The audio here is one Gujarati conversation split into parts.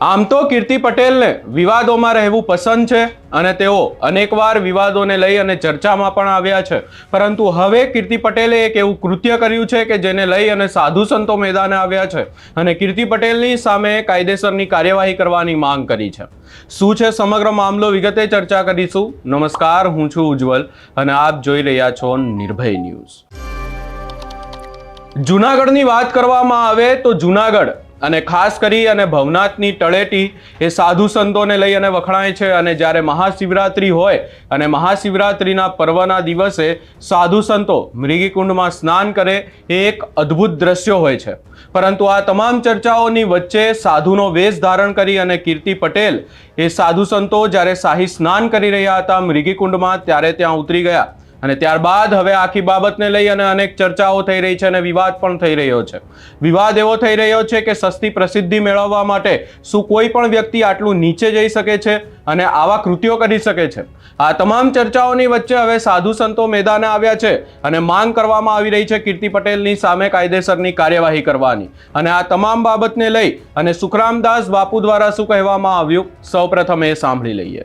આમ તો કીર્તિ પટેલને વિવાદોમાં રહેવું પસંદ છે અને તેઓ અનેકવાર વિવાદોને લઈ અને ચર્ચામાં પણ આવ્યા છે. પરંતુ હવે કીર્તિ પટેલે એક એવું કૃત્ય કર્યું છે કે જેને લઈ અને સાધુ સંતો મેદાને આવ્યા છે અને કીર્તિ પટેલની સામે કાયદેસરની કાર્યવાહી કરવાની માંગ કરી છે. શું છે સમગ્ર મામલો? વિગતે ચર્ચા કરીશું. નમસ્કાર, હું છું ઉજ્જવલ અને આપ જોઈ રહ્યા છો નિર્ભય ન્યૂઝ. જુનાગઢની વાત કરવામાં આવે તો જુનાગઢ અને ખાસ કરી અને ભવનાથની તળેટી એ સાધુ સંતોને લઈ અને વખણાય છે અને જ્યારે મહાશિવરાત્રિ હોય અને મહાશિવરાત્રિના પર્વના દિવસે સાધુ સંતો મૃગીકુંડમાં સ્નાન કરે એ એક અદ્ભુત દ્રશ્ય હોય છે. પરંતુ આ તમામ ચર્ચાઓની વચ્ચે સાધુનો વેશ ધારણ કરી અને કીર્તિ પટેલ એ સાધુ સંતો જ્યારે શાહી સ્નાન કરી રહ્યા હતા મૃગીકુંડમાં ત્યારે ત્યાં ઉતરી ગયા. અને ત્યારબાદ હવે આખી બાબતને લઈ અને અનેક ચર્ચાઓ થઈ રહી છે અને વિવાદ પણ થઈ રહ્યો છે. વિવાદ એવો થઈ રહ્યો છે કે સસ્તી પ્રસિદ્ધિ મેળવવા માટે શું કોઈ પણ વ્યક્તિ આટલું નીચે જઈ શકે છે અને આવા કૃત્યો કરી શકે છે? આ તમામ ચર્ચાઓની વચ્ચે હવે સાધુ સંતો મેદાને આવ્યા છે અને માંગ કરવામાં આવી રહી છે કીર્તિ પટેલની સામે કાયદેસરની કાર્યવાહી કરવાની. અને આ તમામ બાબતને લઈ અને સુખરામદાસ બાપુ દ્વારા શું કહેવામાં આવ્યું? સૌપ્રથમ એ સાંભળી લઈએ.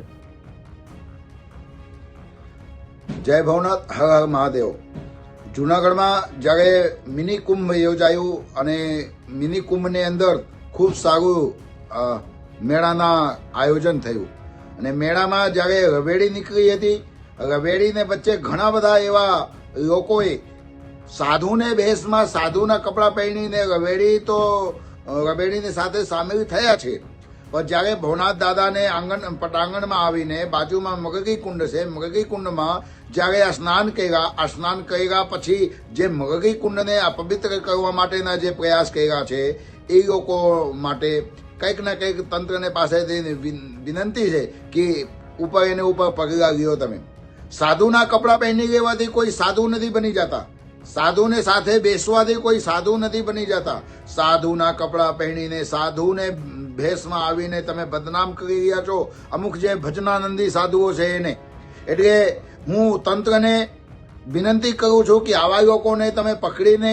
જય ભવનાથ, હર હર મહાદેવ. જુનાગઢમાં જ્યારે મિની કુંભ યોજાયું અને મિની કુંભની અંદર ખૂબ સારું મેળાના આયોજન થયું. અને મેળામાં જ્યારે રવેડી નીકળી હતી, રવેડીને વચ્ચે ઘણા બધા એવા લોકોએ સાધુને બેસમાં સાધુના કપડાં પહેરીને રવેડી તો રવેડીની સાથે સામેલ થયા છે. પણ જ્યારે ભવનાથ દાદાને આંગણ પટાંગણમાં આવીને બાજુમાં મગગી કુંડ છે, મગગી કુંડમાં જ્યારે આ સ્નાન કર્યા, આ સ્નાન કર્યા પછી જે મગગી કુંડને અપવિત્ર કરવા માટેના જે પ્રયાસ કર્યા છે, એ લોકો માટે કંઈક ને કંઈક તંત્રને પાસેથી વિનંતી છે કે ઉપર એને ઉપર પગલા લ્યો તમે. સાધુના કપડાં પહેરી લેવાથી કોઈ સાધુ નથી બની જતા. સાધુને સાથે બેસવાથી કોઈ સાધુ નથી બની જતા. સાધુના કપડાં પહેરીને સાધુને ભેષમાં આવીને તમે બદનામ કરી રહ્યા છો. અમુક જે ભજનાનંદી સાધુઓ છે એને. એટલે હું તંત્રને વિનંતી કરું છું કે આવા લોકોને તમે પકડીને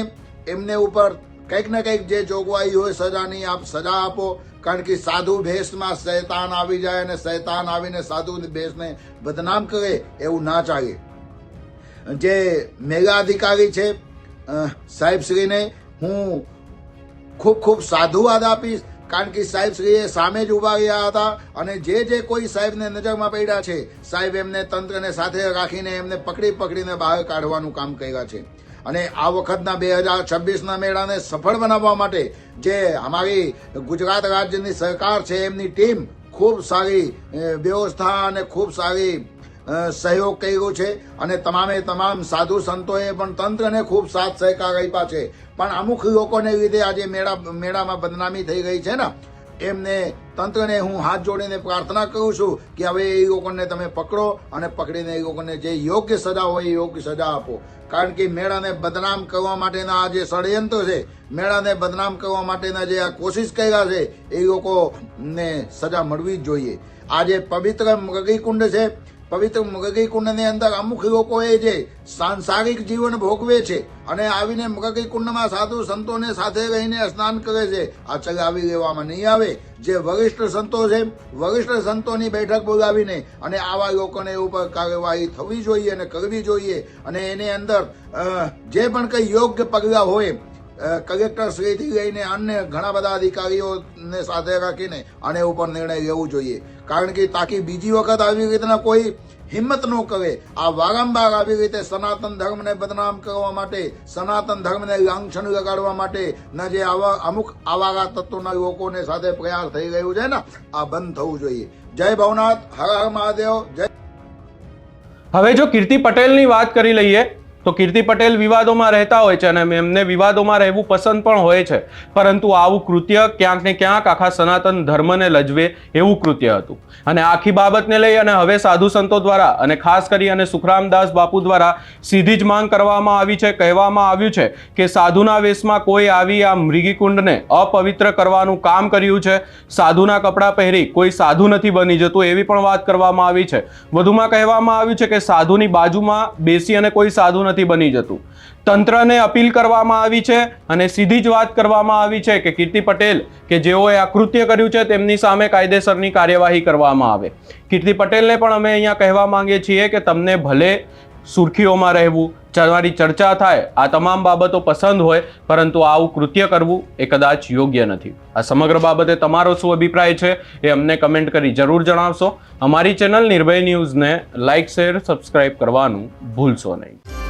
એમને ઉપર કંઈક ને કંઈક જે જોગવાઈ હોય સજાની આપ સજા આપો. કારણ કે સાધુ ભેષમાં શૈતાન આવી જાય અને શૈતાન આવીને સાધુ ભેષને બદનામ કરે એવું ના ચાલે. જે મેગા અધિકારી છે સાહેબ સાહેબશ્રીને હું ખૂબ ખૂબ સાધુવાદ આપીશ. કારણ કે સાહેબશ્રીએ સામે જ ઊભા રહ્યા હતા અને જે જે કોઈ સાહેબને નજરમાં પડ્યા છે, સાહેબ એમને તંત્રને સાથે રાખીને એમને પકડી પકડીને બહાર કાઢવાનું કામ કર્યા છે. અને આ વખતના બે હજાર છવ્વીસના મેળાને સફળ બનાવવા માટે જે અમારી ગુજરાત રાજ્યની સરકાર છે, એમની ટીમ ખૂબ સારી વ્યવસ્થા અને ખૂબ સારી સહયોગ કર્યો છે અને તમામે તમામ સાધુ સંતોએ પણ તંત્રને ખૂબ સાથ સહકાર આપ્યા છે. પણ અમુક લોકોને લીધે આજે મેળા, મેળામાં બદનામી થઈ ગઈ છે ને, એમને તંત્રને હું હાથ જોડીને પ્રાર્થના કરું છું કે હવે એ લોકોને તમે પકડો અને પકડીને એ લોકોને જે યોગ્ય સજા હોય એ યોગ્ય સજા આપો. કારણ કે મેળાને બદનામ કરવા માટેના આ જે ષડયંત્ર છે, મેળાને બદનામ કરવા માટેના જે આ કોશિશ કર્યા છે, એ લોકોને સજા મળવી જ જોઈએ. આ જે પવિત્ર મગી કુંડ છે પવિત્ર મગગી કુંડની અંદર અમુક લોકોએ જે સાંસારિક જીવન ભોગવે છે અને આવીને મગગી કુંડમાં સાધુ સંતોને સાથે રહીને સ્નાન કરે છે, આ ચલાવી લેવામાં નહીં આવે. જે વરિષ્ઠ સંતો છે, વરિષ્ઠ સંતોની બેઠક બોલાવીને અને આવા લોકોને ઉપર કાર્યવાહી થવી જોઈએ અને કરવી જોઈએ અને એની અંદર જે પણ કંઈ યોગ્ય પગલાં હોય કલેક્ટર શ્રીથી લઈને અન્ય ઘણા બધા અધિકારીઓને સાથે રાખીને આને ઉપર નિર્ણય લેવો જોઈએ. કારણ કે તાકી બીજી વખત આવી રીતના કોઈ હિંમત ન કરે, આ વારંવાર આવી રીતે સનાતન ધર્મને બદનામ કરવા માટે, સનાતન ધર્મને લાંછન લગાડવા માટે ના જે આવા અમુક આવારા તત્વોના લોકોને સાથે પ્રયાસ થઈ રહ્યું છે ને, આ બંધ થવું જોઈએ. જય ભવનાથ, હર હર મહાદેવ, જય હવે જો કીર્તિ પટેલની વાત કરી લઈએ તો કીર્તિ પટેલ વિવાદોમાં રહેતા હોય છે અને એમને વિવાદોમાં રહેવું પસંદ પણ હોય છે. પરંતુ આવું કૃત્ય ક્યાંક ને ક્યાંક આખા સનાતન ધર્મને લજવે એવું કૃત્ય હતું. અને આખી બાબતને લઈ અને હવે સાધુ સંતો દ્વારા અને ખાસ કરી અને સુખરામદાસ બાપુ દ્વારા સીધી જ માંગ કરવામાં આવી છે, કહેવામાં આવ્યું છે કે સાધુના વેશમાં કોઈ આવી આ મૃગીકુંડને અપવિત્ર કરવાનું કામ કર્યું છે. સાધુના કપડાં પહેરી કોઈ સાધુ નથી બની જતું એવી પણ વાત કરવામાં આવી છે. વધુમાં કહેવામાં આવ્યું છે કે સાધુની બાજુમાં બેસી અને કોઈ સાધુ નથી નથી બની જતું. તંત્રને અપીલ કરવામાં આવી છે અને સીધી જ વાત કરવામાં આવી છે કે કીર્તિ પટેલ, કે જેઓએ આ કૃત્ય કર્યું છે, તેમની સામે કાયદેસરની કાર્યવાહી કરવામાં આવે. કીર્તિ પટેલને પણ અમે અહીંયા કહેવા માંગીએ છીએ કે તમને ભલે સુર્ખીઓમાં રહેવું, તમારી ચર્ચા થાય, આ તમામ બાબતો પસંદ હોય, પરંતુ આવું કૃત્ય કરવું એ કદાચ યોગ્ય નથી. આ સમગ્ર બાબતે તમારો શું અભિપ્રાય છે એ અમને કમેન્ટ કરી જરૂર જણાવશો. અમારી ચેનલ નિર્ભય ન્યૂઝને લાઇક, શેર, સબસ્ક્રાઇબ કરવાનું ભૂલશો નહીં.